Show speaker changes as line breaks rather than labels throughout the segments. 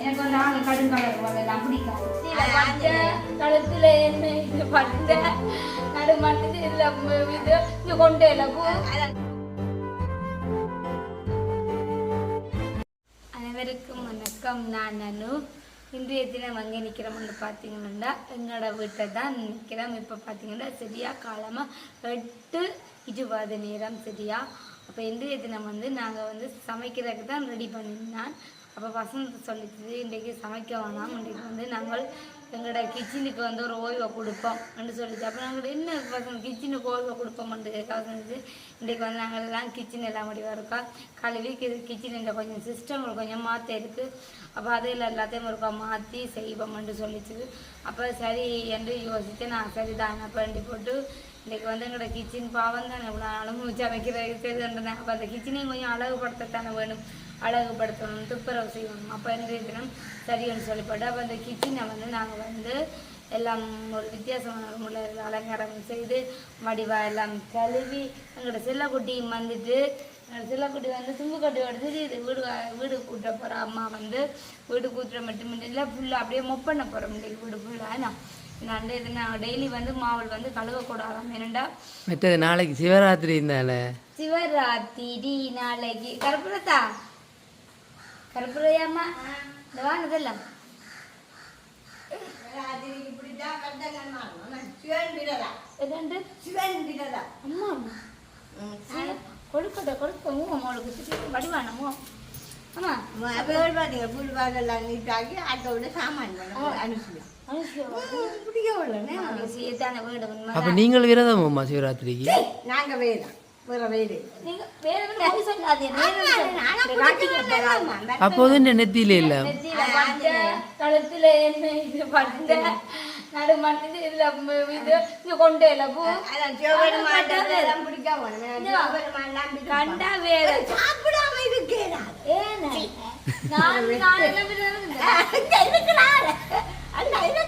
எனக்கு
எல்லாம் வந்து ஆக கடுங்கலர் எல்லாம் பிடிக்காது. பட்டை கழுத்துல என்ன இது பட்டை நடு மட்டும் இதுல இது இது கொண்டு பூ. அனைவருக்கும் வணக்கம். நான் நனு. இன்றைய தினம் அங்கே நிற்கிறோம்னு பார்த்தீங்கன்னா எங்களோட வீட்டை தான் நிற்கிறோம். இப்போ பார்த்தீங்கன்னா சரியா காலமாக எட்டு இருபது நேரம் சரியா? அப்போ இன்றைய தினம் வந்து நாங்கள் வந்து சமைக்கிறதுக்கு தான் ரெடி பண்ணியிருந்தான். அப்போ வசந்த் சொல்லிச்சு இன்றைக்கு சமைக்க வேணாம். இன்றைக்கு வந்து நாங்கள் எங்களோட கிச்சனுக்கு வந்து ஒரு ஓய்வை கொடுப்போம். அப்படின்னு சொல்லிச்சு அப்போ நாங்கள் என்ன வசந்த் கிச்சனுக்கு ஓய்வை கொடுப்போம்னு வந்து இன்றைக்கு வந்து நாங்கள் எல்லாம் கிச்சன் எல்லாம் முடிவாக இருக்கோம் கழுவி கிச்சனில் கொஞ்சம் சிஸ்டங்கள் கொஞ்சம் மாற்ற இருக்குது அப்போ அதில் எல்லாத்தையும் ஒருக்கா மாற்றி செய்வோம்னு சொல்லிச்சு. அப்போ சரி என்று யோசித்து நான் சரி தான் பண்ணி போட்டு இன்றைக்கி வந்து எங்களோட கிச்சன் பாவம் தானே இவ்வளோ நாளும் சமைக்கிறது தெரிஞ்சுட்டேன் அப்போ அந்த கிச்சனையும் கொஞ்சம் அழகுபடுத்தத்தானே வேணும். அழகுபடுத்தணும் துப்புரவு செய்யணும். அப்போ என்ன தினம் சரின்னு சொல்லிப்பட்டு அப்போ அந்த கிச்சனை வந்து நாங்கள் வந்து எல்லாம் ஒரு வித்தியாசமான முறையில் அலங்காரம் செய்து வடிவா எல்லாம் கழுவி எங்களோட செல்லக்குட்டியும் வந்துட்டு எங்களோட செல்லக்குட்டி வந்து தும்பு கட்டி எடுத்துட்டு இது வீடு வீடு கூட்ட போகிற அம்மா வந்து வீடு கூட்டுற மட்டும் இல்லை ஃபுல்லாக அப்படியே மொப் பண்ண போகிறோம் இன்னைக்கு வீடு ஃபுல்லாக நான் நான் இது நான் டெய்லி வந்து மாவல் வந்து கழுவக்கூடாதாம் ஏனண்டா
மற்றது நாளைக்கு சிவராத்திரி இருந்தால?
சிவராத்திரி நாளைக்கு. கருப்புரத்தா அம்மா? அம்மா கொடுக்கட்ட கொடுக்க சுற்றி வடிவானமோ ஆமா
வேறு பாத்தீங்க, புல் வாகெல்லாம் நீட்டாக்கி அதோட சாமான். அனுப்பிச்சிடலாம்.
அப்போ நீங்கள் விரதமாம்மா சிவராத்திரிக்கு?
நாங்க வேதான்
அப்போது என்ன நெத்தியில இல்லை.
கழுத்துல என்ன இது இது கொண்டு இல்ல பூ. வேற
சாப்பிடாம
நான் நான் என்ன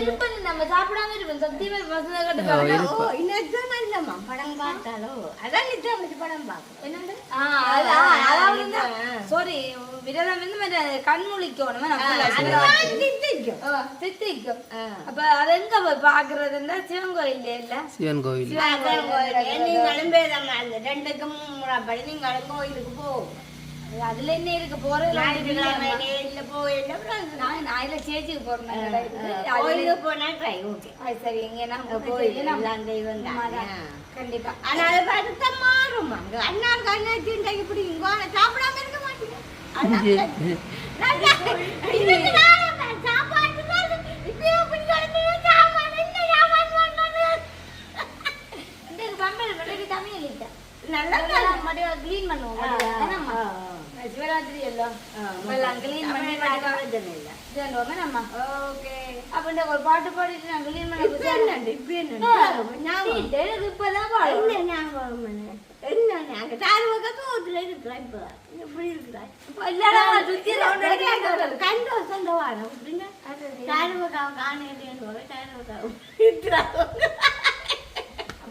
இருப்பேன் நம்ம சாப்பிடாம இருப்பேன் சத்தியமா வசந்த கட்டு
ஓ,
பாருங்க.
ஓ இன்னும் நல்லம்மா படம் பார்த்தாலோ அதான் நிச்சயம் வச்சு படம் பார்க்கணும்
என்னண்டு? அதாவது sorry, விரதம் வந்து மற்ற கண் முழிக்கணும் நான் full ஆ சிவராத்திரி.
நிச்சயம்
ஆ, சித்திக்கும். அப்ப அது எங்க போய் பாக்குறதுன்னா சிவன் கோயில்ல இல்ல
சிவன் கோவில்
சிவன் கோயில்
நீங்களும் பேதம்மா அந்த ரெண்டுக்கும் முறைப்படி நீங்களும் கோயிலுக்கு போகும்
அதுல என்ன இருக்கு? போறது இதுல சேச்சிக்கு போறேன்
போனா ட்ரை ஓகே
அது சரி இங்க நம்ம
கோயில் தெய்வம் தான்.
கண்டிப்பா.
ஆனா அது மாறும் அங்க. இப்படி இங்க சாப்பிடாம இருக்க மாட்டீங்க. சாப்பாடு நல்லா
மறுபடியும் க்ளீன் பண்ணுவோம் மறுபடியும். என்னம்மா? சிவராத்திரி எல்லாம் எல்லாம் க்ளீன் பண்ணி
பிரச்சனை இல்லை
வடிவா நம்ம
ஓகே
அப்ப இந்த ஒரு பாட்டு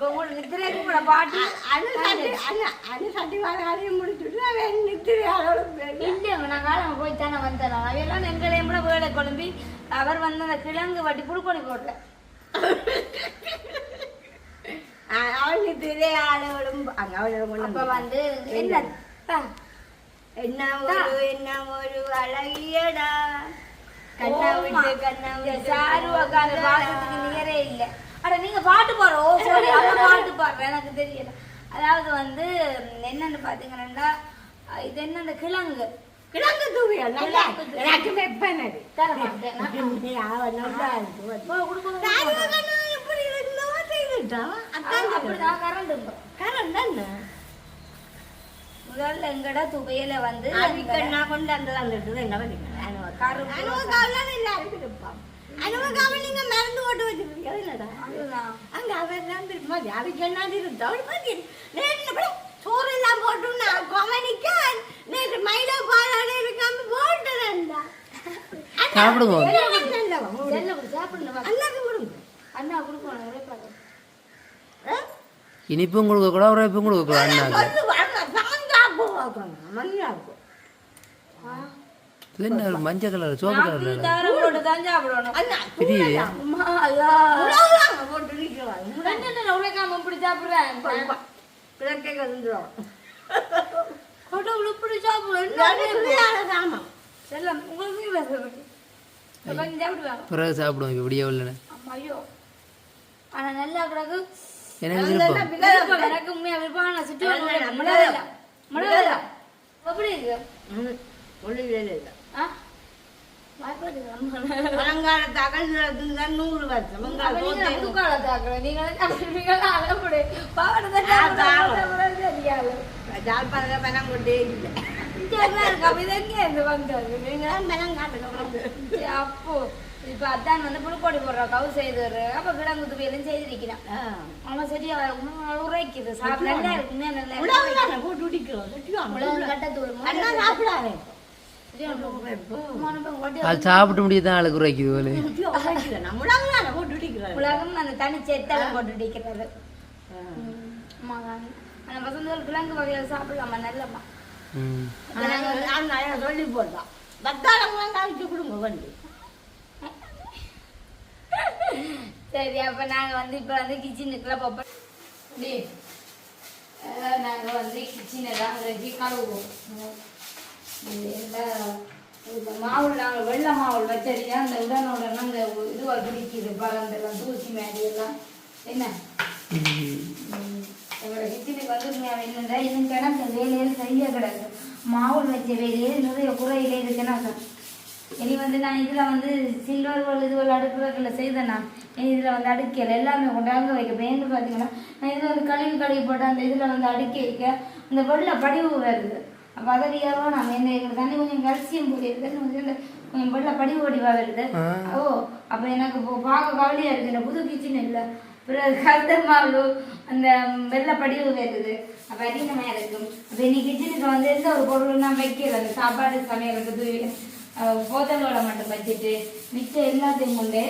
அப்ப உங்களுக்கு நித்திரைக்கு கூட பாட்டு.
அணு சட்டி அணு- அணு சட்டி வாராலையும் முடிச்சுட்டு அவன் நித்திரையாளோட பேரு.
இல்லைங்க நான் காலம் போய் தானே வந்தேன். அவையெல்லாம் எங்களையும் கூட வேலை குழம்பி. அவர் வந்து அந்த கிழங்கு வட்டி புடுக்கொடி போடல.
அ- அவன் நித்திரையாளோடும் அங்க அவளோட கொண்டு
அப்ப
வந்து.
என்ன?
ஒரு என்ன ஒரு அழகியடா. கண்ணா. விட்டு கண்ணா
சாரு உட்காந்து பாடுறதுக்கு நிகரே இல்லை. அட நீங்க பாட்டு பாடுறோம் ஓ சாரி அவன் பாட்டு பாடுறேன் எனக்கு தெரியல. அதாவது வந்து என்னன்னு பாத்தீங்கன்னா இது என்ன அந்த கிழங்கு?
கிழங்கு தூவியா நல்லா எனக்கு வெப்பன் அது
தர மாட்டேன்
அவன் நல்லா இருக்கு.
போ, கொடுங்க,
தாய்
கொடுங்க.
மகனா எப்படி இருந்தோ செய்துட்டான் அதான்
அப்படிதான் கரண்ட்
கரண்ட் தானே
முதல்ல எங்கட துவையில வந்து
கொண்டு அந்த
கருப்பு
அனுமகாம நீங்க மறந்து ஓட்டு வச்சிருக்கீங்க.
இல்லடா
அங்க அவன் தான் திரும்ப யாருக்கு என்னது இருந்தா அவரு பாத்தீங்க நேரில் கூட சோறு எல்லாம் போட்டும்னா கவனிக்க நேற்று மயிலோ
பாலாட இருக்காம
போட்டுறேன்டா சாப்பிடுவோம்
அண்ணா கொடுக்கணும்
இனிப்பும் கொடுக்க கூட உரைப்பும் கொடுக்க கூட அண்ணா என்ன ஒரு மஞ்சள் கலர் சோப்பு கலர்
தவிர போட்டு தான் சாப்பிடணும்
அண்ணா,
பெரிய
அம்மா, அல்லா.
உலகாங்க போட்டு நிற்கிறாங்க.
என்னடா உழைக்காம இப்படி சாப்பிடுறேன்
கிழக்கே கலந்துரும்.
கடவுள் இப்படி சாப்பிடுறேன்
இல்லாட்டி பிள்ளையால சாமான்.
செல்லம் உங்களுக்கு பேசுறது கொஞ்சம் சாப்பிடுவாங்க
பிறகு சாப்பிடுவோம் இப்போ விடிய இல்லை
அம்மா, ஐயோ ஆனா நல்லா கிடக்கு
எனக்கு விருப்பம்
விருப்பம் எனக்கு உண்மையா விருப்பம் ஆனா சுற்றி மிளகாய் மிளகாய் எப்படி இருக்கு
ம், ஒண்ணும் வேலை இல்லை.
ஆ வாய்ப்பு இருக்கு
பழங்காலத்து அகல்களுக்கு தான் நூறு வருஷம் பணம் கொண்டே இல்லை.
அப்போ இப்ப அதான் வந்து புழுக்கோடி போடுற கவு செய்து அப்ப கிடங்கு வேலையும் செய்திருக்கிறான். ஆனா சரியா உரைக்குது சாப்பிட நல்லா இருக்கு உண்மையா நல்லா கட்டத்தூள்
அண்ணா சாப்பிடாதே.
அது சாப்பிட்டு முடியாது தான் ஆளுக்கு உரைக்குது போல.
உலகம் அந்த தனி செத்தலம் போட்டு அடிக்கிறது அந்த வசந்தங்கள் கிழங்கு வகையில சாப்பிடலாமா? நல்லம்மா
சொல்லி போட்டான் பத்தாளம் அவிச்சு கொடுங்க வண்டி
சரி அப்ப நாங்க வந்து இப்ப வந்து கிச்சனுக்குள்ள போப்போம் டி, அஹ் நாங்க வந்து கிச்சனை தான் ரெடி கழுவுவோம். இந்த மாவுள் நாங்கள் வெள்ளை மாவுள் வச்சறியா அந்த உடனே அந்த இதுவாக பிடிக்குது பறந்தெல்லாம் தூசி மேடி எல்லாம். என்ன? ம், எங்களோட கிச்சனுக்கு வந்து உண்மையாக இன்னும் கிடக்கு வேலையில் செய்ய கிடக்கு. மாவுள் வச்ச வேலையே நிறைய குறையிலே இது கிடக்கு இனி வந்து நான் இதில் வந்து சில்வர் வல் இதுவல் அடுப்புறதுல செய்தேன்னா இதில் வந்து அடுக்கல. எல்லாமே கொண்டாங்க வைக்க பேருந்து பார்த்தீங்கன்னா நான் இதில் வந்து கழுவி கழுவி போட்டு அந்த இதில் வந்து அடுக்கி வைக்க அந்த வெள்ளை படிவு வருது. அதடியாவோ நான் என்ன தண்ணி கொஞ்சம் கல்சியம் போயிடுது கொஞ்சம் இந்த கொஞ்சம் படிவு வடிவாக வருது. ஓ அப்போ எனக்கு பார்க்க கவலையாக இருக்குது இந்த புது கிச்சன் இல்லை. பிறகு கருத்த மாவு அந்த வெள்ளை படிவு வருது. அப்போ அதிகமாக இருக்கும். அப்போ இன்னைக்கு கிச்சனுக்கு வந்து எந்த ஒரு பொருளும் நான் வைக்கல. அந்த சாப்பாடு சமையலுக்கு போதலோட மட்டும் வச்சுட்டு மிச்சம் எல்லாத்தையும் கொண்டு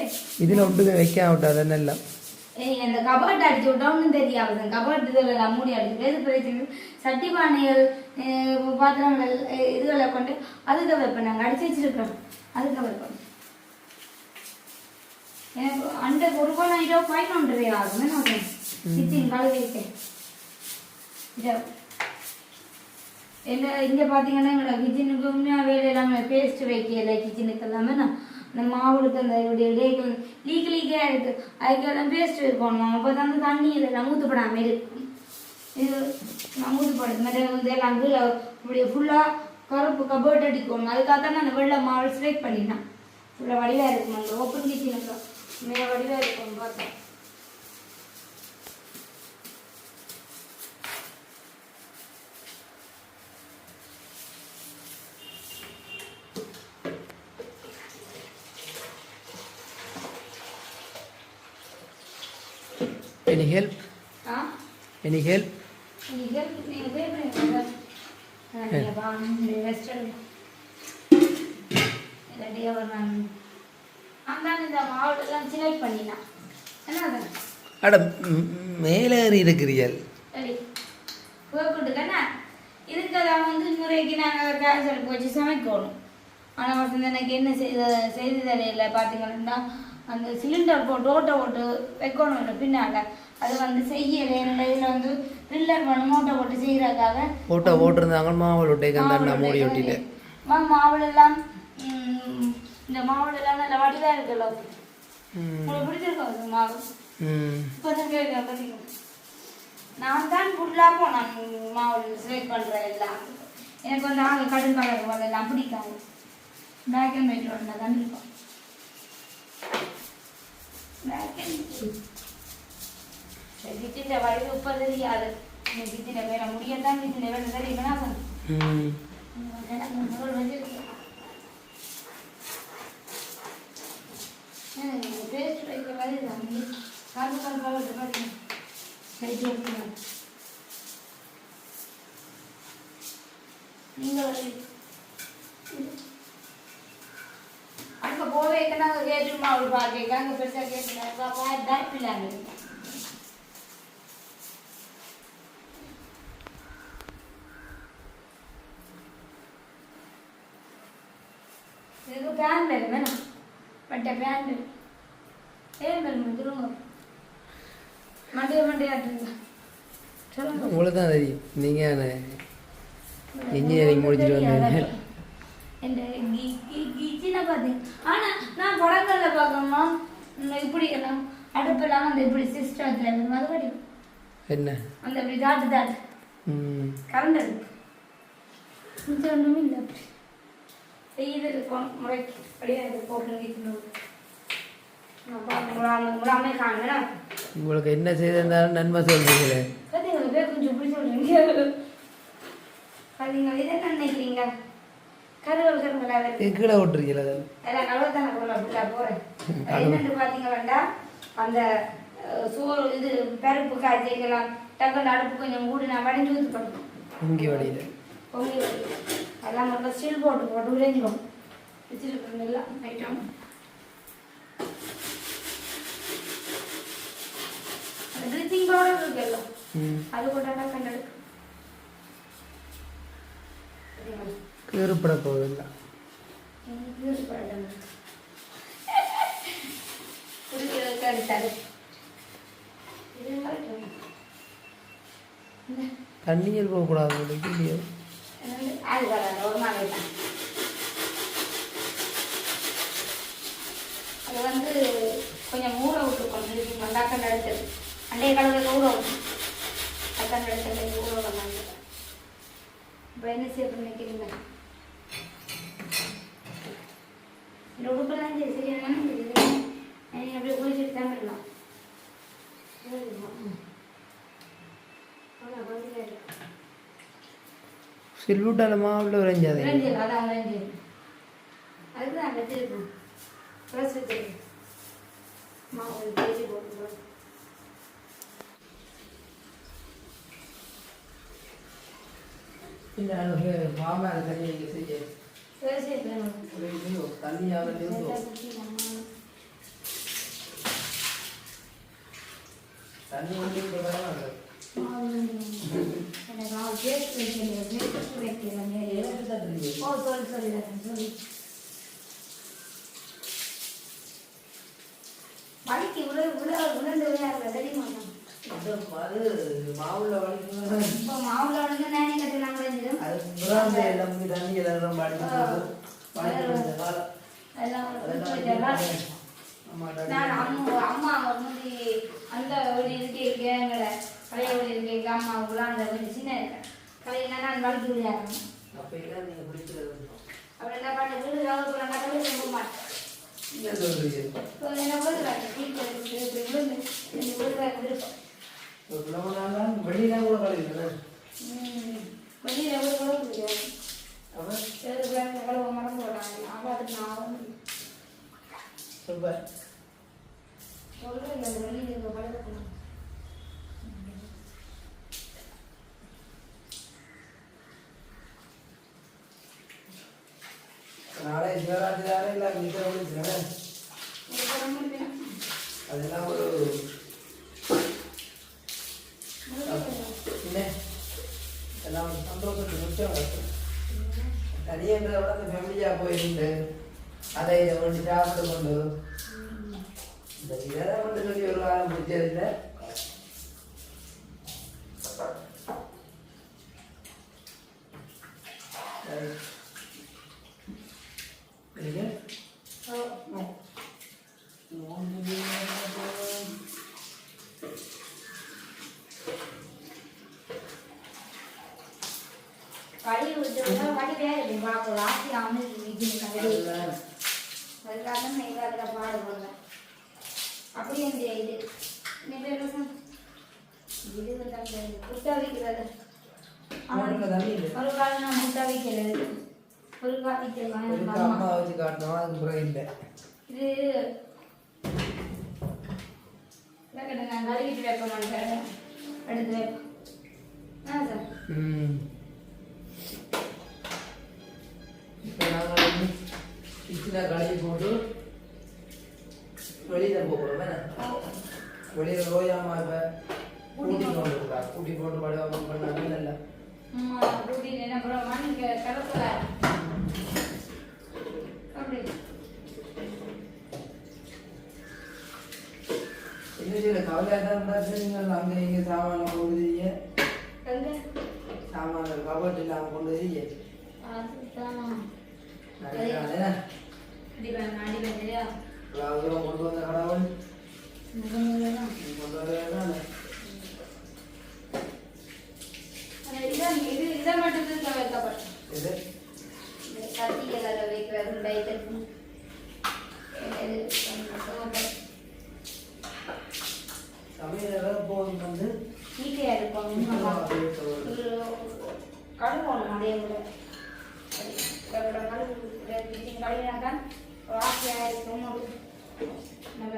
இதில் ஒட்டுக்க வைக்க விட்டாத நல்லா
ஏய், அந்த கபர்ட் அடிச்சு விட்டோம்னு தெரியாது. கபாட் இதில் மூடி அடிச்சு எது பிரச்சனை சட்டி பானைகள் பாத்திரங்கள் இதுகளை கொண்டு அதுக்கு வைப்பேன் நாங்கள் அடிச்சு வச்சிருக்கோம் அதுக்கு வைப்போம் எனக்கு அந்த ஒரு கோலம் இதோ பதினொன்று ரூபாய் ஆகும் என்ன கிச்சன் கழுவிட்டேன் என்ன இல்லை இங்கே பார்த்தீங்கன்னா எங்களோட கிச்சனுக்கு உண்மையாக வேலை எல்லாமே பேஸ்ட் வைக்கல கிச்சனுக்கு எல்லாமே. நான் இந்த மாவுளுக்கு அந்த இப்படி இடைகள் லீக் லீக்காக இருக்குது அதுக்கெல்லாம் பேஸ்ட் வைக்கணும் அப்போ தான் அந்த தண்ணி இதெல்லாம் ஊற்றப்படாமல் இருக்கும் இது நான் ஊற்றப்படுது மாதிரி வந்து எல்லாம் கீழே இப்படி ஃபுல்லாக கருப்பு கபோர்ட் அடிக்கணும். அதுக்காக தான் நான் அந்த வெள்ளை மாவு ஸ்ட்ரைக் பண்ணிட்டேன். ஃபுல்லாக வடிவாக இருக்கும் அந்த ஓப்பன் கிச்சனுக்கு மேலே வடிவாக இருக்கும் பார்த்தேன்
எனி ஹெல்ப்
ஆ
எனி ஹெல்ப்
நீங்க நீங்க பே பண்ணுங்க நீங்க வாங்க ரெஸ்டாரண்ட் ரெடியா வராங்க அந்த இந்த மாவுலாம் செலக்ட் பண்ணினா என்னது
அட ம், ம், மேலே ஏறி இருக்கிறீர்கள்
போய்கிட்டுக்கண்ணா இதுக்கெல்லாம் வந்து முறைக்கு நாங்கள் அடுப்பு வச்சு சமைக்கணும் ஆனால் வசந்த எனக்கு என்ன செய்த செய்தி தரையில் பார்த்தீங்கன்னா அந்த சிலிண்டர் போட்டு ஓட்டை போட்டு வைக்கணும் பின்னால் அது வந்து செய்யலை இதில் வந்து ட்ரில்லர் பண்ணி மூட்டை போட்டு செய்கிறதுக்காக
ஓட்டோ போட்டிருந்தாங்க. மாவு ஒட்டைக்கு அந்த மூடி ஒட்டிட்டு.
மா மாவுல எல்லாம் இந்த மாவுல எல்லாம் நல்ல வடிவா இருக்குல்ல. உங்களுக்கு பிடிச்சிருக்கோம் மாவு?
ம்.
இப்போ தான் கேட்குறேன் பார்த்தீங்க நான் தான் ஃபுல்லாக போனேன் மாவு செலக்ட் பண்ணுறேன் எல்லாம். எனக்கு வந்து ஆக கடும் கலர் போல எல்லாம் பிடிக்காது. பிளாக் அண்ட் ஒயிட் ஒன்று தான் இருக்கும் பிளாக் அண்ட் கிச்சன் வடிவு இப்போ தெரியாது கிச்சனை வேற முடியத்தான் கிச்சனை வேற தெரியுமா
ம்.
பேஸ்ட் வைக்க மாதிரி தம்பி கருப்பு கருப்பாக இருக்கு பாருங்க. சைட்டு வைக்கணும் நீங்கள் அங்க போவே கேட்டுமா அவள் பார்க்க அங்கே பெருசாக கேட்டுனாங்க டர்ப்பில்லாங்க இது பேன் வேறு வேணும். பட்ட பேன் ஏன் வேணும் திரும்ப. மண்டிய மண்டியாட்டுங்க சொல்லுங்க.
உங்களுக்கு தான் தெரியும் நீங்கள் இன்ஜினியரிங் முடிச்சுட்டு வந்தீங்க.
இந்த கிச்சினை நான் படங்கள்ல பார்க்கணுமா? இப்படி எல்லாம் அடுப்பெல்லாம் அந்த இப்படி சிஸ்டத்தில் மறுபடி.
என்ன?
அந்த இப்படி தாட்டு தாட்டு கரண்ட் இருக்கு இந்த ஒன்றுமே இல்லை அப்படி. செய்து இருக்கும் முறைக்கு அப்படியே அது போட்டு வைக்கணும் நான் பார்க்க முடாமே காணுங்க
உங்களுக்கு என்ன செய்திருந்தாலும் நன்மை சொல்றீங்களே
கொஞ்சம் பிடிச்சி விட்றீங்க கதைங்க இதை நினைக்கிறீங்க? கருவல்
இது கீழே விட்டுருக்கீங்களா அது?
எல்லாம் கழுவத்தான பொருள் அப்படியா போறேன். என்னன்னு பாத்தீங்கன்னா அந்த சோறு இது பருப்பு காய்ச்சிக்கலாம் டக்குனு அடுப்பு கொஞ்சம் மூடி நான் வடைஞ்சு ஊற்றி போட்டோம்
இங்கே வழியில்
பொங்கி வடி. அதெல்லாம் மட்டும் ஸ்டீல் போட்டு போட்டு உடைஞ்சிடும் வச்சிருக்கிறோம் எல்லாம் ஐட்டம் ப்ளீச்சிங் பவுடர் இருக்கு எல்லாம்
ம்
அது போட்டாடா கண்டெடுக்கு
கீறுப்பட போகுதுல்ல
குடிக்கிறதுக்கு அடுத்தாரு அது வராது ஒரு மாதிரி தான் அது வந்து கொஞ்சம் ஊற விட்டு கொண்டு மண்டாக்கண்ட எடுத்தது அண்டைய கடவுளுக்கு ஊற விட்டு அக்கண்ட எடுத்தது ஊற பண்ணாங்க இப்போ என்ன செய்ய நினைக்கிறீங்க இந்த உடுப்பெல்லாம் சரி சரியான அப்படியே குளிச்சுட்டு தான் இருக்கலாம் அவ்வளோ பதிலாக இருக்கு
சில்வூட்டால மாவில் விரைஞ்சாதே
விளைஞ்சல் அதான் விளைஞ்சல் அதுதான் வச்சிருக்கோம் ஃப்ரெஷ் வச்சிருக்கோம் மாவு தேய்ச்சி போட்டு
மாமா தண்ணி இது தண்ணியாக தண்ணி வந்து இப்போ பரவாயில்ல
எனக்கு மாவு பேஸ்ட் சொல்லி வலிக்கு உள்ள உள்ள உணர்ந்து விளையாடுற தெரியுமா
மாவுல
இப்போ மாவுல வந்து நானே கட்டலாம்
எல்லாம் எல்லாம்
நான் அம்மா அம்மா வந்து அந்த ஒரு இதுக்கு இருக்கேன் எங்களை பழைய ஒரு இருக்கு எங்கள் அம்மாவுக்குலாம் அந்த கொஞ்சம் சின்ன இருக்கேன். கலையில நான் வலிக்கு விளையாடுறேன் அப்புறம் என்ன பண்ண வீடு வேலை போகிற கடவுள் ரொம்ப மாட்டேன்.
என்ன சொல்றீங்க வெளியில கூட
வெளியில் கூட
அவன்
எவ்வளோ மரம் போடுறாங்க அதுக்கு நான்
சூப்பர்.
வெளியில் இங்கே பழகணும்
நாளை சிவராத்திரி தானே எல்லாம் வீட்டில் விழிச்சுக்கிறேன் அதெல்லாம் ஒரு என்ன? எல்லாம் ஒரு சந்தோஷத்துக்கு மிச்சம் தனியன்றதை விட அந்த ஃபேமிலியாக போயிருந்து அதை இதை சாப்பிட்டு கொண்டு இந்த இதெல்லாம் கொண்டு சொல்லி ஒரு காலம் பிடிச்சதில்லை சரி. சரிங்க?
வழி விட்டு வழி வேறு பார்க்க ராசி அமைச்சு நிற்கணும் கல்வி அதுக்காக தான் நான் இதில் பாடுபடுறேன் அப்படியே இந்த இது நீ பேர் என்ன? இது வந்து அந்த முட்டை வைக்கிறது
அவனுக்கு இல்லை.
ஒரு காலம் நான் முட்டை வைக்கிறது ஒரு கால் வைக்கலாம்
ஒரு
எங்க அம்மா
அம்மா வச்சு காட்டணும் அதுக்கு பிறகு இல்லை.
இது இல்லைக்கட்ட நான் கழுவிட்டு வைப்ப மாட்டேன் எடுத்து வைப்பேன் ஆ சார்?
ம். இப்போ நாங்கள் வந்து கிச்சனை கழுவி போட்டு வெளியில போகிறோம் வெளியில ரோயாமா இப்ப கூட்டி கொண்டு கூட்டி போட்டு படுவா பண்ணாங்க இல்லை
அம்மா கூட்டி என்ன பண்ணுவோமா நீங்க கடத்துல அப்படி
இன்னும் சில கவலையாக தான் இருந்தாச்சு நீங்கள் அங்கே இங்கே சாமான் கொண்டு வரீங்க
எங்க
சாமான் கபட் கொண்டு வரீங்க கொண்டு வந்த கடவுள் கொண்டு வரவே
இதான் இது இதை மட்டும் தான்
இது
இந்த கத்திகளை வைக்கிறது டைட்டு
சமையல் போதும் வந்து?
ஈஸியாக இருக்கும் கழுவணும் அதே கூட வாசியாக இருக்கும். நல்ல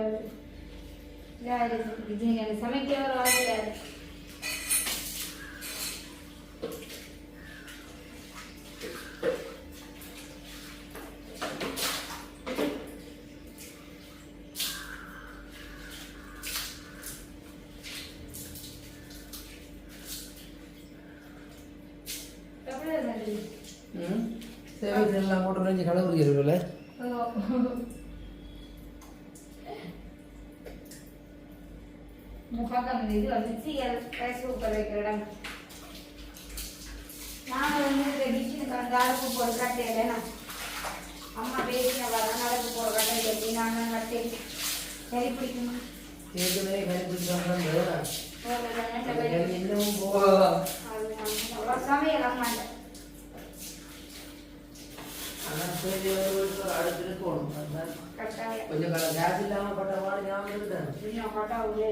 இது எனக்கு சமைக்க ஒரு வாசியாக இருக்கு அப்படியே நல்லது
ம் சேவை எல்லாம் போட்டு ரெஞ்சு கடவுள் இருக்குல்ல
இந்த பக்கம் இது மிக்சி ரைஸ் குக்கர் வைக்கிற இடம். நாங்கள் வந்து இந்த கிச்சனுக்கு வந்து அடுப்பு போட கட்டையில அம்மா பேசின வர நடப்பு போட கட்டை கட்டி நாங்கள் கட்டி. சரி பிடிக்கணும்
ஏற்கனவே கண்டுபிடிச்சாங்க
அது
இன்னமும் போவா
அவ்வளோ சமையல் அம்மாண்ட
ஆனால் சரி ஒரு அடுத்து இருக்கணும் அதுதான்
கட்டாயம்
கொஞ்சம் கல கேஸ் இல்லாமல் பட்ட பாடு ஞாபகம் இருக்குதானே
இன்னும் கட்டா உள்ளே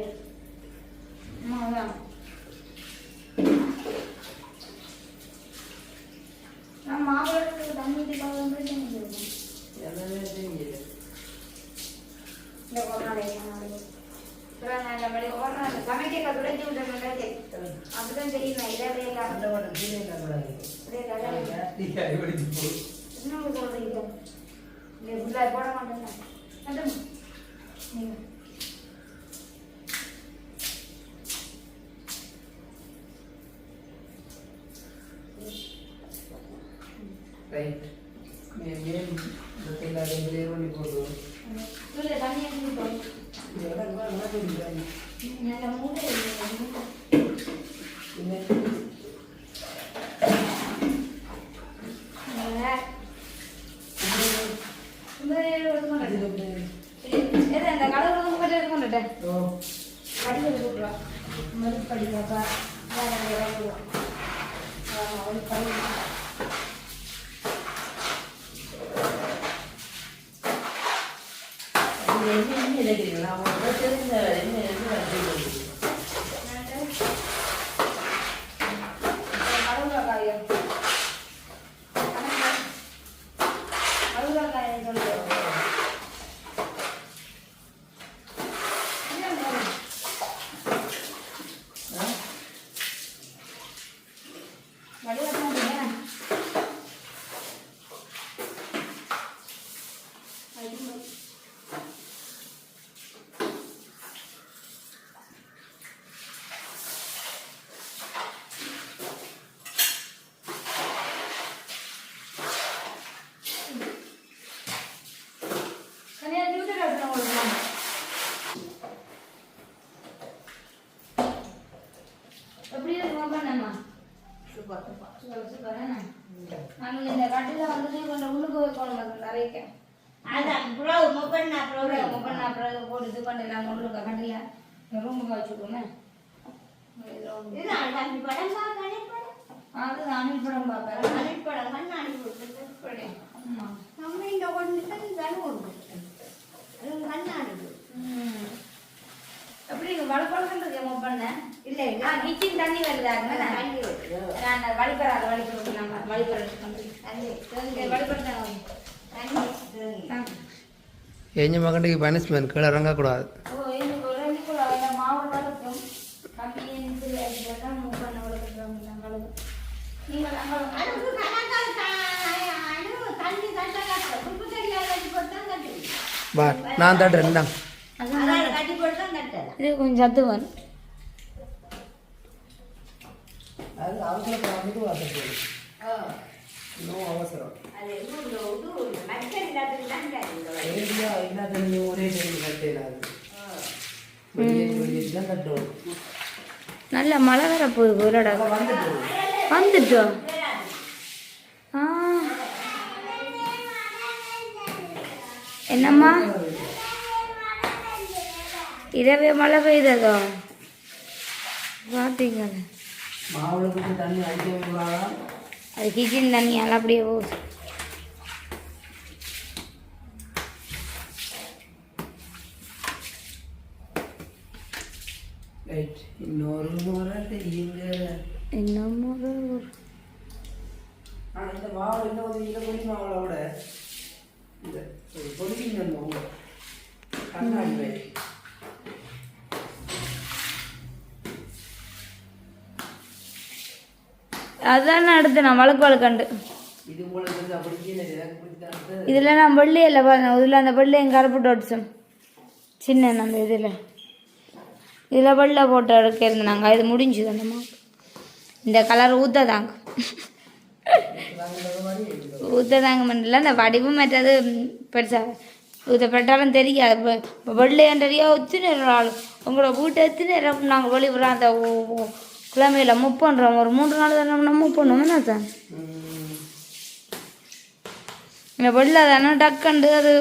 நான் மாப்பிள்ளை தண்ணி வந்து செஞ்சுருக்கேன் இந்த கொரோனா அப்புறம் நான் சமைக்க அப்படிதான் தெரியும். இன்னும் இங்கே ஃபுல்லாக போட நீங்கள்
ரைட் ஏன் இந்த எல்லாத்தையும் கிளியர் பண்ணி போட்டு
இல்லை தண்ணி எடுத்து
Valeu,
Adão. கிச்சன் தண்ணி வருதாங்க
தண்ணி வருது.
நான் வழிபடாத வழிபடுறது நம்ம வழிபடுறது
தண்ணி
எஞ்ச மகனுக்கு பனிஷ்மெண்ட் கீழே இறங்கக்கூடாது
ஓ எனக்கு ஒரு அன்னைக்குள்ள அந்த மாவு வளர்க்கும் கம்மியும் சரி அதுக்கெல்லாம் மூவ் பண்ண வளர்க்குறாங்க நாங்களும் நீங்கள் நாங்களும்
அதுக்கு கணக்கால் அணு தண்ணி கட்ட கட்ட உப்பு தண்ணி அழைச்சி போட்டு தான் கட்டுது
பா நான் தட்டுறேன் தான்
இது கொஞ்சம் சத்து வேணும்
அது அவசரப்பட வந்து வாசல் இன்னும் அவசரம் ஏரியா எல்லா தண்ணியும் ஒரே டைம் கட்டலாது வெளியேற்றி வெளியேற்றி தான் கட்டணும்
நல்ல மழை வர போகுது வந்துட்டோம் ஆ என்னம்மா? இரவே மழை பெய்ததோ? பார்த்தீங்களா
கொஞ்சம் விடுறாங்க
அது கிச்சன் தண்ணியால் அப்படியே போகுது.
இன்னொரு முறை
இன்னும் ஒரு ஒரு-
ஆனால் இந்த மாவு என்ன வந்து இந்த பொடி மாவுல விட இந்த பொடிக்கிங்க கண்ணாடி.
அதான் அடுத்து நான் வழக்கு வழக்கண்டு இதில் நான் வெள்ளி இல்லை இதில் அந்த வெள்ளி எங்கள் கருப்பு டோட்ஸும் சின்ன அந்த இதில். இதில் வெள்ளை போட்டு எடுக்கிறது நாங்கள் இது முடிஞ்சுது அந்த மாவு. இந்த கலர் ஊற்றதாங்க ஊற்றதாங்க மண்டல அந்த வடிவம் மற்றது பெருசாக ஊற்றப்பட்டாலும் தெரியாது. இப்போ இப்போ வெள்ளையண்டறியா ஆள் உங்களோட வீட்டை எத்தனை நேரம் நாங்கள் வெளிவிடுறோம். அந்த ஓ- கிழமையில மூவ் பண்ணுறோம் ஒரு மூன்று நாள் தானே மூவ் பண்ணுவோம். என்ன தான் இந்த வெள்ளை தானே டக்குண்டு அது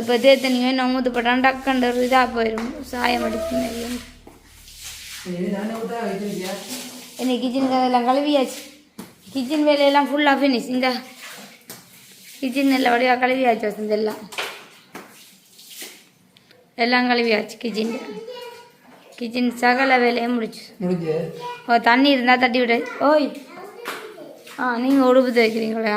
இப்போ தேத்தனியோ என்ன ஊற்றுப்பட்டாலும் டக்குண்டு ஒரு இதாக போயிடும் சாயம் அடிச்சு நிறைய இன்னைக்கு கிச்சன் கதெல்லாம் கழுவியாச்சு. கிச்சன் வேலையெல்லாம் ஃபுல்லாக ஃபினிஷ் இந்த கிச்சன் நல்ல வடிவாக கழுவியாச்சு வசந்த் எல்லாம். எல்லாம் கழுவியாச்சு கிச்சன் கிச்சன் சகல வேலையை முடிச்சு.
முடிஞ்சு.
ஓ தண்ணி இருந்தால் தட்டி விடு. ஓய். ஆ நீங்கள் உடுப்பு துவைக்கிறீங்களா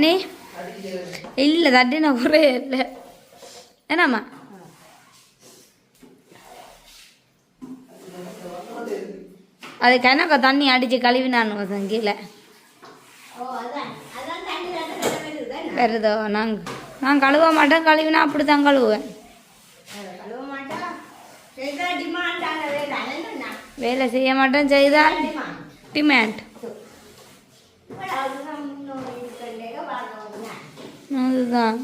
இல்லை தண்ணி நான் குறைய இல்லை. என்னம்மா? அது கணக்க தண்ணி அடித்து கழுவினான்னு கீழே வருதோ நாங்கள் நான் கழுவ மாட்டேன் கழுவினா அப்படி தான் கழுவுவேன் வேலை. செய்ய மாட்டேன் செய்தால் டிமாண்ட் அதுதான்.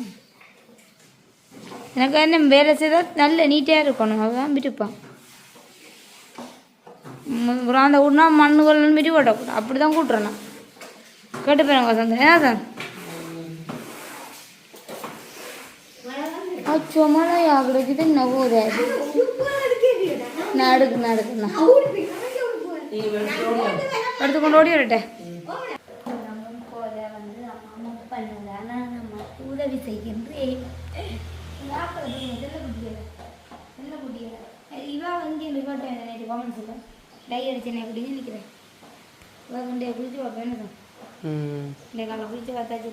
எனக்கு என்ன வேலை செய்தால் நல்ல நீட்டாக இருக்கணும். அதுதான் விருப்பம். அந்த விட்னா மண்ணுகள் மிரி ஓட்டக்கூடாது அப்படி தான் கூட்டுறேன் நான் கேட்டு போயிருங்க வசந்த. ஏன்னா சார்? அச்சோ மழை நடுக்கு என்ன போதே நான் நான் கொண்டு ஓடி வரட்டேன் உதவி செய்கின்றேன். இவா வந்து கேட்டேன் நேற்று காமெண்ட்ஸில் டை அடிச்சு என்ன குடிங்க நிற்கிறேன் இவா கொண்டு குளிச்சு பார்ப்பேன் இந்த காலை குளிச்சு பார்த்தாச்சு.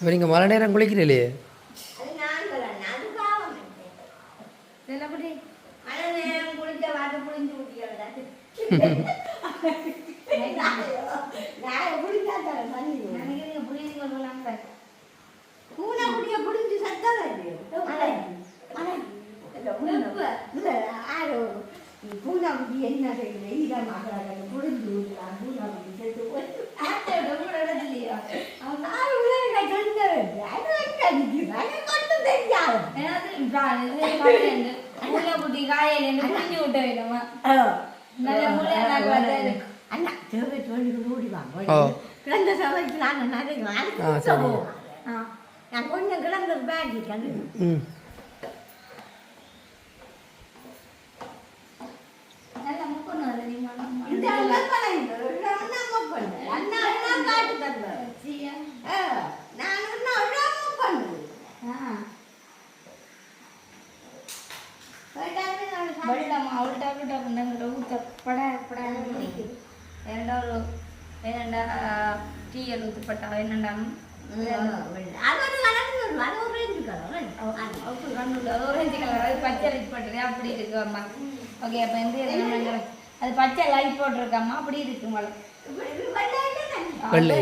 காலம்
நீங்கள் மழை நேரம் குளிக்கிறீங்களே
அது நான் சொல்லணும் அது பாவம்
இதெல்லாம் அப்படி
மழை நேரம் குளிச்ச வாட்டு புளிஞ்சு ஊட்டிக்கிறது நான் குளிச்சா தரேன் பண்ணி
நினைக்கிறீங்க புரியுது கொள்ளலாம்
பூனை குடிய புளிஞ்சு சத்தம் வருது மழை மழை ஆரோ பூனை குடி என்ன செய்யுது? ஈரமாக புளிஞ்சு ஊட்டலாம் பூனை குடி செத்து போய்
இல்லையா
ஆறு உலக சொந்தம் அது வந்து அடிக்குது அதை கொண்டு தெரியாது
முல்லை குட்டி காலையில புரிஞ்சு விட்ட வேணுமா நல்ல முல்லை நாக்கு வந்தாரு
அண்ணா தேவை சொல்லி ஓடி வாங்க
ஓ
கிழந்த சமைச்சு நான் நிறைய நான் கொஞ்சம் கிழங்கு பேக் கண்டு
வெள்ளம் அவள்கிட்ட அவள்கிட்ட பட பட இருக்குது colour, அது பச்சை லைட் போட்டுருக்கு அப்படி இருக்கு அம்மா. ஓகே அப்போ வந்து என்னங்கிற அது பச்சை லைட் போட்டிருக்கம்மா அப்படி இருக்கு மலை
வெள்ளை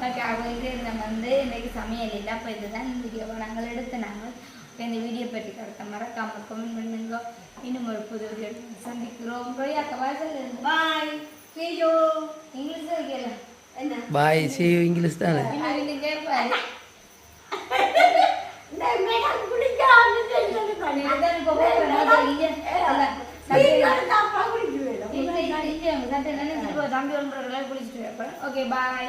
ஓகே அப்போ இது நம்ம வந்து இன்னைக்கு சமையல் இல்லை அப்போ இதுதான் நாங்கள் எடுத்துனாங்க இப்போ இந்த வீடியோ பற்றி கருத்தை மறக்காம கமெண்ட் பண்ணுங்க. இன்னும் ஒரு புது வீடியோ சந்திக்கிறோம்.
பாய் you.
இங்கிலீஷ்
என்ன?
பாய் சி இங்கிலீஷ் தானே?
கேட்பாரு தம்பி ஒன்று குளிச்சுட்டு ஓகே பாய்